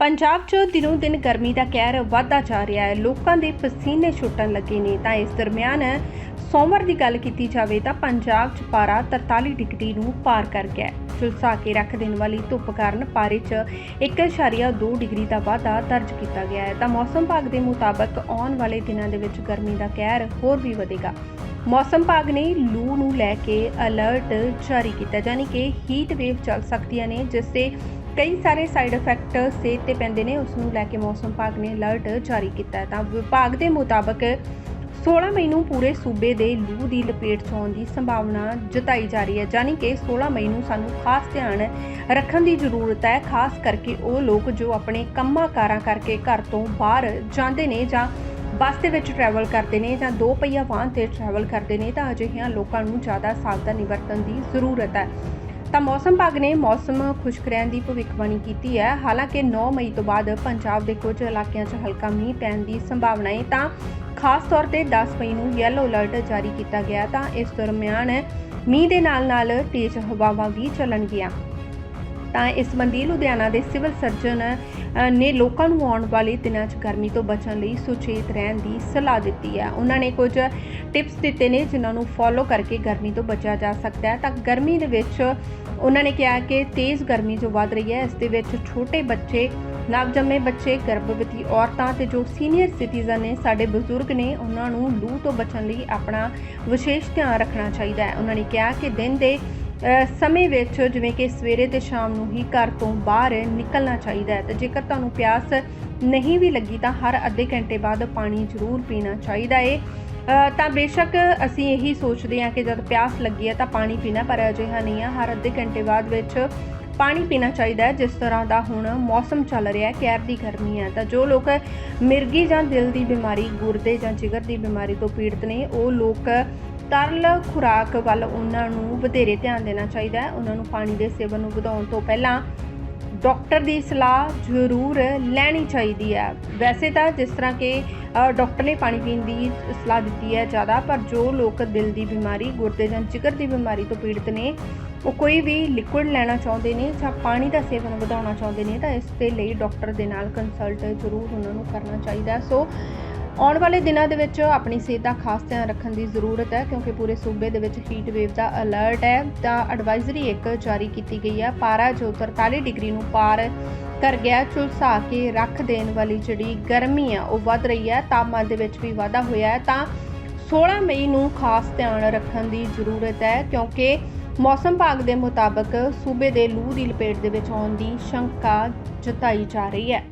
ਪੰਜਾਬ 'ਚ ਦਿਨੋਂ ਦਿਨ ਗਰਮੀ ਦਾ ਕਹਿਰ ਵਧਦਾ ਜਾ ਰਿਹਾ ਹੈ। ਲੋਕਾਂ ਦੇ ਪਸੀਨੇ ਛੁੱਟਣ ਲੱਗੇ ਨੇ। ਤਾਂ ਇਸ ਦਰਮਿਆਨ ਸੋਮਵਾਰ ਦੀ ਗੱਲ ਕੀਤੀ ਜਾਵੇ ਤਾਂ ਪੰਜਾਬ 'ਚ ਪਾਰਾ 43 ਡਿਗਰੀ ਨੂੰ ਪਾਰ ਕਰ ਗਿਆ ਝੁਲਸਾ ਕੇ ਰੱਖ ਦੇਣ ਵਾਲੀ ਧੁੱਪ ਕਾਰਨ ਪਾਰੇ 'ਚ 1.2 ਡਿਗਰੀ ਦਾ ਵਾਧਾ ਦਰਜ ਕੀਤਾ ਗਿਆ ਹੈ। ਤਾਂ ਮੌਸਮ ਵਿਭਾਗ ਦੇ ਮੁਤਾਬਕ ਆਉਣ ਵਾਲੇ ਦਿਨਾਂ ਦੇ ਵਿੱਚ ਗਰਮੀ ਦਾ ਕਹਿਰ ਹੋਰ ਵੀ ਵਧੇਗਾ। ਮੌਸਮ ਵਿਭਾਗ ਨੇ ਲੂ ਨੂੰ ਲੈ ਕੇ ਅਲਰਟ ਜਾਰੀ ਕੀਤਾ। ਯਾਨੀ ਕਿ ਹੀਟ ਵੇਵ ਚੱਲ ਸਕਦੀਆਂ ਨੇ, ਜਿਸ 'ਤੇ ਕਈ ਸਾਰੇ ਸਾਈਡ ਇਫੈਕਟ ਸਿਹਤ ਤੇ ਪੈਂਦੇ ਨੇ ਉਸ ਨੂੰ ਲੈ ਕੇ ਮੌਸਮ ਵਿਭਾਗ ਨੇ ਅਲਰਟ ਜਾਰੀ ਕੀਤਾ ਹੈ। ਤਾਂ ਵਿਭਾਗ ਦੇ ਮੁਤਾਬਕ 16 ਮਈ ਨੂੰ ਪੂਰੇ ਸੂਬੇ ਦੇ ਲੂ ਦੀ ਲਪੇਟ 'ਚ ਆਉਣ ਦੀ ਸੰਭਾਵਨਾ ਜਤਾਈ ਜਾ ਰਹੀ ਹੈ। ਯਾਨੀ ਕਿ 16 ਮਈ ਨੂੰ ਸਾਨੂੰ ਖਾਸ ਧਿਆਨ ਰੱਖਣ ਦੀ ਜ਼ਰੂਰਤ ਹੈ, ਖਾਸ ਕਰਕੇ ਉਹ ਲੋਕ ਜੋ ਆਪਣੇ ਕੰਮਾਂ ਕਾਰਾਂ ਕਰਕੇ ਘਰ ਤੋਂ ਬਾਹਰ ਜਾਂਦੇ ਨੇ ਜਾਂ ਬੱਸ ਦੇ ਵਿੱਚ ਟਰੈਵਲ ਕਰਦੇ ਨੇ ਜਾਂ ਦੋ ਪਹੀਆ ਵਾਹਨ ਤੇ ਟਰੈਵਲ ਕਰਦੇ ਨੇ, ਤਾਂ ਅਜਿਹਿਆਂ ਲੋਕਾਂ ਨੂੰ ਜ਼ਿਆਦਾ ਸਾਵਧਾਨੀ ਵਰਤਣ ਦੀ ਜ਼ਰੂਰਤ ਹੈ। ਤਾਂ ਮੌਸਮ ਵਿਭਾਗ ਨੇ ਮੌਸਮ ਖੁਸ਼ਕ ਰਹਿਣ ਦੀ ਭਵਿੱਖਬਾਣੀ ਕੀਤੀ ਹੈ। ਹਾਲਾਂਕਿ 9 ਮਈ ਤੋਂ ਬਾਅਦ ਪੰਜਾਬ ਦੇ ਕੁਝ ਇਲਾਕਿਆਂ 'ਚ ਹਲਕਾ ਮੀਂਹ ਪੈਣ ਦੀ ਸੰਭਾਵਨਾ ਹੈ ਤਾਂ ਖਾਸ ਤੌਰ ਤੇ 10 ਮਈ ਨੂੰ ਯੈਲੋ ਅਲਰਟ ਜਾਰੀ ਕੀਤਾ ਗਿਆ ਤਾਂ ਇਸ ਦਰਮਿਆਨ ਮੀਂਹ ਦੇ ਨਾਲ-ਨਾਲ ਤੇਜ਼ ਹਵਾਵਾਂ ਵੀ ਚੱਲਣਗੀਆਂ। ਤਾਂ ਇਸ ਸੰਬੰਧੀ ਲੁਧਿਆਣਾ ਦੇ ਸਿਵਲ ਸਰਜਨ ਨੇ ਲੋਕਾਂ ਨੂੰ ਆਉਣ ਵਾਲੇ ਦਿਨਾਂ 'ਚ ਗਰਮੀ ਤੋਂ ਬਚਣ ਲਈ ਸੁਚੇਤ ਰਹਿਣ ਦੀ ਸਲਾਹ ਦਿੱਤੀ ਹੈ। ਉਹਨਾਂ ਨੇ ਕੁਝ ਟਿਪਸ ਦਿੱਤੇ ਨੇ ਜਿਨ੍ਹਾਂ ਨੂੰ ਫੋਲੋ ਕਰਕੇ ਗਰਮੀ ਤੋਂ ਬਚਿਆ ਜਾ ਸਕਦਾ ਹੈ। ਤਾਂ ਗਰਮੀ ਦੇ ਵਿੱਚ ਉਹਨਾਂ ਨੇ ਕਿਹਾ ਕਿ ਤੇਜ਼ ਗਰਮੀ ਜੋ ਵੱਧ ਰਹੀ ਹੈ, ਇਸ ਦੇ ਵਿੱਚ ਛੋਟੇ ਬੱਚੇ ਨਵਜੰਮੇ ਬੱਚੇ, ਗਰਭਵਤੀ ਔਰਤਾਂ ਤੇ ਜੋ ਸੀਨੀਅਰ ਸਿਟੀਜ਼ਨ ਨੇ, ਸਾਡੇ ਬਜ਼ੁਰਗ ਨੇ, ਉਹਨਾਂ ਨੂੰ ਲੂ ਤੋਂ ਬਚਣ ਲਈ ਆਪਣਾ ਵਿਸ਼ੇਸ਼ ਧਿਆਨ ਰੱਖਣਾ ਚਾਹੀਦਾ ਹੈ। ਉਹਨਾਂ ਨੇ ਕਿਹਾ ਕਿ ਦਿਨ ਦੇ ਸਮੇਂ ਵਿੱਚ ਜਿਵੇਂ ਕਿ ਸਵੇਰੇ ਤੇ ਸ਼ਾਮ ਨੂੰ ਹੀ ਘਰ ਤੋਂ ਬਾਹਰ ਨਿਕਲਣਾ ਚਾਹੀਦਾ ਹੈ ਤੇ ਜੇਕਰ ਤੁਹਾਨੂੰ ਪਿਆਸ ਨਹੀਂ ਵੀ ਲੱਗੀ ਤਾਂ ਹਰ ਅੱਧੇ ਘੰਟੇ ਬਾਅਦ ਪਾਣੀ ਜ਼ਰੂਰ ਪੀਣਾ ਚਾਹੀਦਾ ਹੈ। ਤਾਂ ਬੇਸ਼ੱਕ ਅਸੀਂ ਇਹੀ ਸੋਚਦੇ ਹਾਂ ਕਿ ਜਦ ਪਿਆਸ ਲੱਗੀ ਹੈ ਤਾਂ ਪਾਣੀ ਪੀਣਾ, ਪਰ ਅਜਿਹਾ ਨਹੀਂ ਹੈ। ਹਰ ਅੱਧੇ ਘੰਟੇ ਬਾਅਦ ਵਿੱਚ ਪਾਣੀ ਪੀਣਾ ਚਾਹੀਦਾ ਹੈ, ਜਿਸ ਤਰ੍ਹਾਂ ਦਾ ਹੁਣ ਮੌਸਮ ਚੱਲ ਰਿਹਾ ਹੈ, ਕਹਿਰ ਦੀ ਗਰਮੀ ਹੈ। ਤਾਂ ਜੋ ਲੋਕ ਮਿਰਗੀ ਜਾਂ ਦਿਲ ਦੀ ਬਿਮਾਰੀ, ਗੁਰਦੇ ਜਾਂ ਜਿਗਰ ਦੀ ਬਿਮਾਰੀ ਤੋਂ ਪੀੜਤ ਨੇ, ਉਹ ਲੋਕ ਤਰਲ ਖੁਰਾਕ ਵੱਲ ਉਹਨਾਂ ਨੂੰ ਵਧੇਰੇ ਧਿਆਨ ਦੇਣਾ ਚਾਹੀਦਾ ਹੈ। ਉਹਨਾਂ ਨੂੰ ਪਾਣੀ ਦੇ ਸੇਵਨ ਨੂੰ ਵਧਾਉਣ ਤੋਂ ਪਹਿਲਾਂ ਡਾਕਟਰ ਦੀ ਸਲਾਹ ਜ਼ਰੂਰ ਲੈਣੀ ਚਾਹੀਦੀ ਹੈ। ਵੈਸੇ ਤਾਂ ਜਿਸ ਤਰ੍ਹਾਂ ਕਿ ਅ, ਡਾਕਟਰ ਨੇ ਪਾਣੀ ਪੀਣ ਦੀ ਸਲਾਹ ਦਿੱਤੀ ਹੈ ਜ਼ਿਆਦਾ ਪਰ ਜੋ ਲੋਕ ਦਿਲ ਦੀ ਬਿਮਾਰੀ ਗੁਰਦੇ ਜਾਂ ਜਿਗਰ ਦੀ ਬਿਮਾਰੀ ਤੋਂ ਪੀੜਤ ਨੇ ਉਹ ਕੋਈ ਵੀ ਲਿਕੁਇਡ ਲੈਣਾ ਚਾਹੁੰਦੇ ਨੇ ਜਾਂ ਪਾਣੀ ਦਾ ਸੇਵਨ ਵਧਾਉਣਾ ਚਾਹੁੰਦੇ ਨੇ ਤਾਂ ਇਸ ਦੇ ਲਈ ਡਾਕਟਰ ਦੇ ਨਾਲ ਕੰਸਲਟ ਜ਼ਰੂਰ ਉਹਨਾਂ ਨੂੰ ਕਰਨਾ ਚਾਹੀਦਾ ਸੋ ਆਉਣ ਵਾਲੇ ਦਿਨਾਂ ਦੇ ਵਿੱਚ ਆਪਣੀ ਸਿਹਤ ਦਾ ਖਾਸ ਧਿਆਨ ਰੱਖਣ ਦੀ ਜ਼ਰੂਰਤ ਹੈ, ਕਿਉਂਕਿ ਪੂਰੇ ਸੂਬੇ ਦੇ ਵਿੱਚ ਹੀਟ ਵੇਵ ਦਾ ਅਲਰਟ ਹੈ। ਤਾਂ ਐਡਵਾਈਜ਼ਰੀ ਇੱਕ ਜਾਰੀ ਕੀਤੀ ਗਈ ਹੈ। ਪਾਰਾ ਜੋ 43 ਡਿਗਰੀ ਨੂੰ ਪਾਰ ਕਰ ਗਿਆ, ਝੁਲਸਾ ਕੇ ਰੱਖ ਦੇਣ ਵਾਲੀ ਜਿਹੜੀ ਗਰਮੀ ਹੈ, ਉਹ ਵੱਧ ਰਹੀ ਹੈ। ਤਾਪਮਾਨ ਦੇ ਵਿੱਚ ਵੀ ਵਾਧਾ ਹੋਇਆ ਹੈ। ਤਾਂ 16 ਮਈ ਨੂੰ ਖਾਸ ਧਿਆਨ ਰੱਖਣ ਦੀ ਜ਼ਰੂਰਤ ਹੈ, ਕਿਉਂਕਿ ਮੌਸਮ ਵਿਭਾਗ ਦੇ ਮੁਤਾਬਕ ਸੂਬੇ ਦੇ ਲੂ ਦੀ ਲਪੇਟ ਦੇ ਵਿੱਚ ਆਉਣ ਦੀ ਸ਼ੰਕਾ ਜਤਾਈ ਜਾ ਰਹੀ ਹੈ।